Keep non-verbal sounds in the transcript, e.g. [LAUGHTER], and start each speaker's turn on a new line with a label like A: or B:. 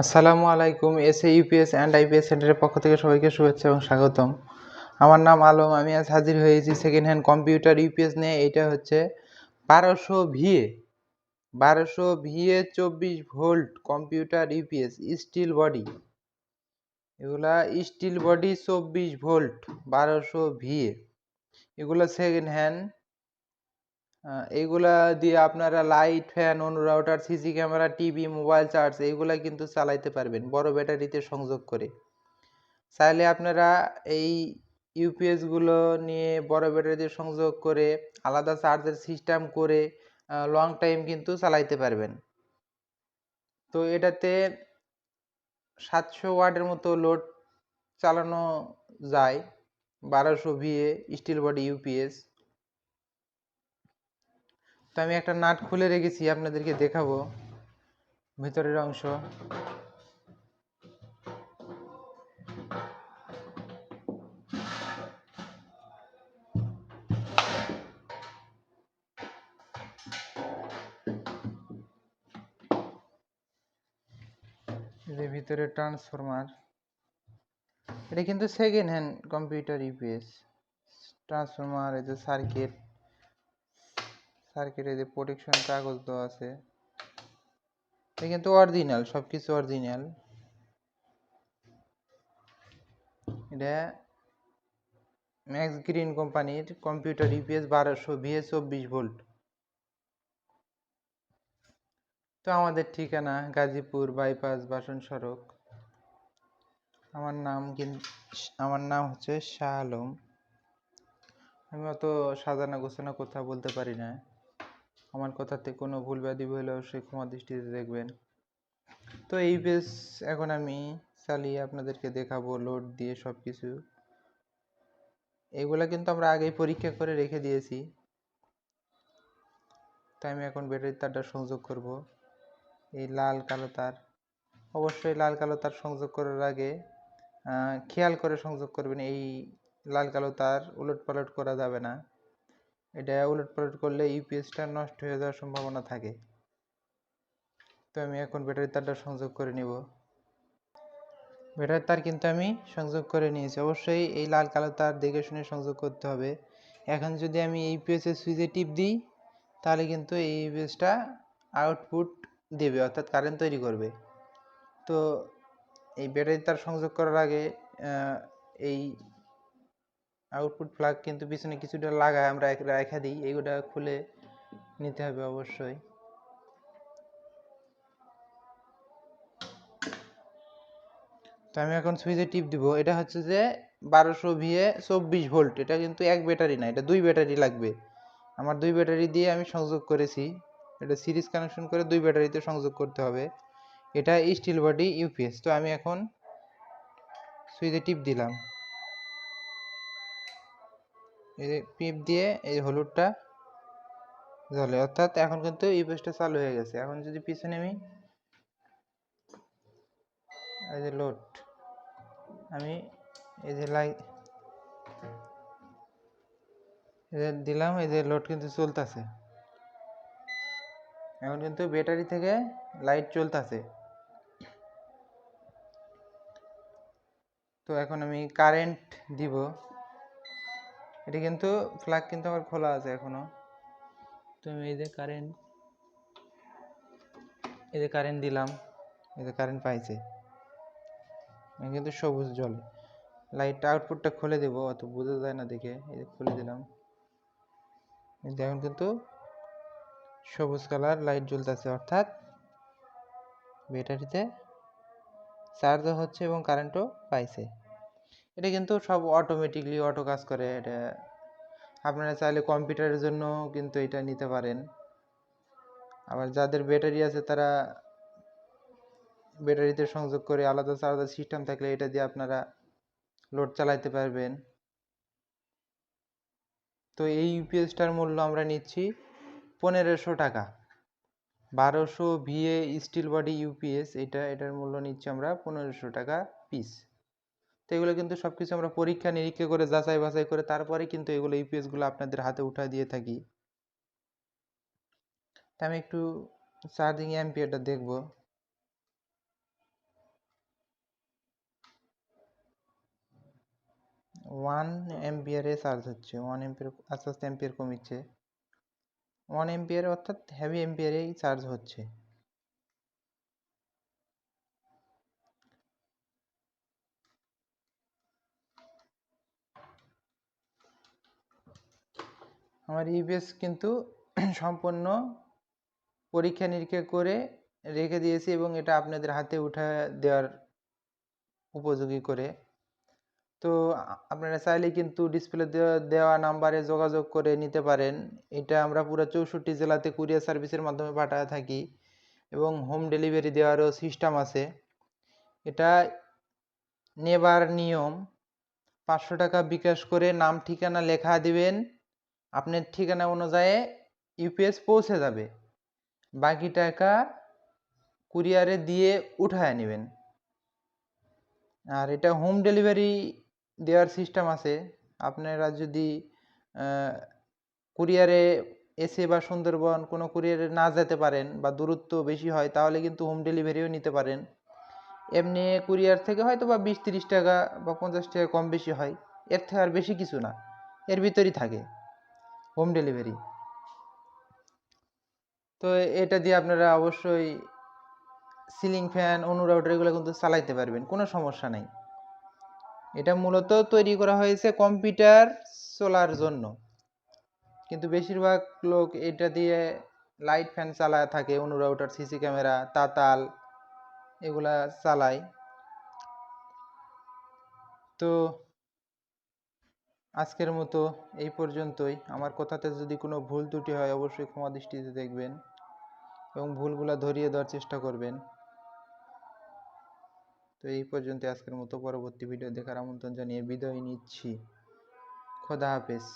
A: আসসালামু আলাইকুম S A UPS and IPS সেন্টারের পক্ষ থেকে সবাইকে শুভেচ্ছা এবং স্বাগতম। আমার নাম আলম, আমি আজ হাজির হয়েছি সেকেন্ড হ্যান্ড কম্পিউটার ইউপিএস নিয়ে। এটা হচ্ছে বারোশো ভিএ বারোশো ভিএ চব্বিশ volt computer UPS steel body এগুলা স্টিল বডি চব্বিশ ভোল্ট, বারোশো ভিএ এগুলো সেকেন্ড হ্যান্ড এইগুলা দিয়ে আপনারা light fan অনুরাউটার CC camera TV mobile charge এইগুলা কিন্তু চালাইতে পারবেন, বড় ব্যাটারিতে সংযোগ করে। চাইলে আপনারা এই ইউপিএসগুলো নিয়ে বড় ব্যাটারিতে সংযোগ করে, আলাদা চার্জের সিস্টেম করে লং টাইম কিন্তু চালাইতে পারবেন। তো এটাতে সাতশো ওয়াটের মতো লোড চালানো যায়, বারোশো ভিএ স্টিল বডি ইউপিএস তো আমি একটা নাট খুলে রেখেছি, আপনাদেরকে দেখাবো। ভিতরের অংশ। যে ভিতরে ট্রান্সফরমার। এটা কিন্তু second hand computer UPS transformer, এই যে সার্কিট সার্কিটে যে প্রোটেকশন কাগজ দেওয়া আছে এটা কিন্তু অরিজিনাল সব কিছু অরিজিনাল এটা ম্যাক্স গ্রিন কোম্পানির কম্পিউটার ইউপিএস বারোশো ভিএ চব্বিশ ভোল্ট তো আমাদের ঠিকানা গাজীপুর বাইপাস বাসন সড়ক। আমার নাম আমার নাম হচ্ছে শাহ আলম। আমি অত সাজানো গোছানো কথা বলতে পারি না। আমার কথাতে কোনো ভুল ব্যাধি হলে অবশ্যই ক্ষমা দৃষ্টিতে দেখবেন। তো এই বেশ, এখন আমি চালিয়ে আপনাদেরকে দেখাবো লোড দিয়ে সব কিছু এগুলা কিন্তু আমরা আগেই পরীক্ষা করে রেখে দিয়েছি। তাই আমি এখন ব্যাটারির তারটা সংযোগ করব। এই লাল কালো তার। অবশ্যই লাল কালো তার সংযোগ করার আগে খেয়াল করে সংযোগ করবেন, এই লাল কালো তার উলট পালট করা যাবে না। এটা উলট পালট করলে ইউপিএসটা নষ্ট হয়ে যাওয়ার সম্ভাবনা থাকে। তো আমি এখন ব্যাটারি তারটা সংযোগ করে নিব। ব্যাটারি তার কিন্তু আমি সংযোগ করে নিয়েছি। অবশ্যই এই লাল কালো তার দেখে শুনে সংযোগ করতে হবে। এখন যদি আমি ইউপিএসের সুইচে টিপ দিই, তাহলে কিন্তু এই ইউপিএসটা আউটপুট দেবে, অর্থাৎ কারেন্ট তৈরি করবে। তো এই ব্যাটারি তার সংযোগ করার আগে এই আউটপুট প্লাগ কিন্তু পিছনে কিছুটা লাগায় আমরা রেখে দিই এইগুলা খুলে নিতে হবে অবশ্যই। তো আমি এখন সুইচে টিপ দিব, এটা হচ্ছে যে বারোশো ভিএ চব্বিশ ভোল্ট, এটা কিন্তু এক ব্যাটারি না, এটা দুই ব্যাটারি লাগবে। আমার দুই ব্যাটারি দিয়ে আমি সংযোগ করেছি, এটা সিরিজ কানেকশন করে দুই ব্যাটারিতে সংযোগ করতে হবে। এটা স্টিল বডি ইউপিএস, তো আমি এখন সুইচে টিপ দিলাম। এই যে টিপ দিয়ে এই হলুদটা জ্বলে। অর্থাৎ এখন কিন্তু ইউপিএসটা চালু হয়ে গেছে। এখন যদি পিছনে আমি এই যে লোড আমি এই যে যে দিলাম, এই যে লোড কিন্তু চলতেছে। এখন কিন্তু ব্যাটারি থেকে লাইট চলতেছে। তো এখন আমি কারেন্ট দিব। এটা কিন্তু ফ্ল্যাগ কিন্তু আমার খোলা আছে এখনও। তো আমি এই যে কারেন্ট এই যে কারেন্ট দিলাম, এই যে কারেন্ট পাইছে। কিন্তু সবুজ জলে। লাইট আউটপুটটা খুলে দেবো, অত বোঝা যায় না দেখে। এই যে খুলে দিলাম। এখন কিন্তু সবুজ কালার লাইট জ্বলতেছে, অর্থাৎ ব্যাটারিতে চার্জও হচ্ছে এবং কারেন্টও পাইছে। এটা কিন্তু সব অটোমেটিকলি অটো কাজ করে, এটা আপনারা চাইলে কম্পিউটারের জন্য কিন্তু এটা নিতে পারেন। আবার যাদের ব্যাটারি আছে তারা ব্যাটারিতে সংযোগ করে আলাদা চার্জার সিস্টেম থাকলে এটা দিয়ে আপনারা লোড চালাইতে পারবেন। তো এই ইউপিএসটার মূল্য আমরা নিচ্ছি পনেরোশো টাকা। বারোশো ভিএ স্টিল বডি ইউপিএস এটা, এটার মূল্য নিচ্ছি আমরা পনেরোশো টাকা পিস তো এগুলো কিন্তু সব কিছু আমরা পরীক্ষা, নিরীক্ষা করে, যাচাই বাছাই করে তারপরে কিন্তু এগুলো ইপিএসগুলো আপনাদের হাতে উঠা দিয়ে থাকি। তা আমি একটু চার্জিং অ্যাম্পিয়ারটা দেখব। ওয়ান অ্যাম্পিয়ারে চার্জ হচ্ছে। ওয়ান অ্যাম্পিয়ার আস্তে আস্তে অ্যাম্পিয়ার কমিচ্ছে। ওয়ান অ্যাম্পিয়ারে অর্থাৎ হ্যাভি অ্যাম্পিয়ারেই চার্জ হচ্ছে। আমার ইউপিএস কিন্তু [CLEARS THROAT] সম্পূর্ণ পরীক্ষা নিরীক্ষা করে রেখে দিয়েছি এবং এটা আপনাদের হাতে উঠা দেওয়ার উপযোগী করে। তো আপনারা চাইলে কিন্তু ডিসপ্লে দেওয়া নাম্বারে যোগাযোগ করে নিতে পারেন। এটা আমরা পুরো চৌষট্টি জেলাতে কুরিয়ার সার্ভিসের মাধ্যমে পাঠাতে থাকি এবং হোম ডেলিভারি দেওয়ারও সিস্টেম আছে। এটা নেবার নিয়ম, পাঁচশো টাকা বিকাশ করে নাম ঠিকানা লেখা দিবেন আপনার ঠিকানা অনুযায়ী ইউপিএস পৌঁছে যাবে। বাকি টাকা কুরিয়ারে দিয়ে উঠায় নেবেন। আর এটা হোম ডেলিভারি দেওয়ার সিস্টেম আছে। আপনারা যদি কুরিয়ারে এসে বা সুন্দরবন কোনো কুরিয়ারে না যেতে পারেন বা দূরত্ব বেশি হয়, তাহলে কিন্তু হোম ডেলিভারিও নিতে পারেন। এমনি কুরিয়ার থেকে হয়তো বা বিশ তিরিশ টাকা বা পঞ্চাশ টাকা কম বেশি হয়। এর থেকে আর বেশি কিছু না। এর ভিতরই থাকে। Home delivery. তো এটা দিয়ে আপনারা অবশ্যই সিলিং ফ্যান অনুরাউটার এগুলো কিন্তু চালাইতে পারবেন, কোনো সমস্যা নাই। এটা মূলত তৈরি করা হয়েছে কম্পিউটার চলার জন্য। কিন্তু বেশিরভাগ লোক এটা দিয়ে লাইট ফ্যান চালায় থাকে অনুরাউটার সিসি ক্যামেরা তাতাল এগুলা চালায়। তো আজকের মতো এই পর্যন্তই। আমার কথাতে যদি কোনো ভুল ত্রুটি হয়, অবশ্যই ক্ষমা দৃষ্টিতে দেখবেন এবং ভুলগুলো ধরিয়ে দেওয়ার চেষ্টা করবেন। তো এই পর্যন্ত আজকের মতো পরবর্তী ভিডিও দেখার আমন্ত্রণ জানিয়ে বিদায় নিচ্ছি। খোদা হাফেজ।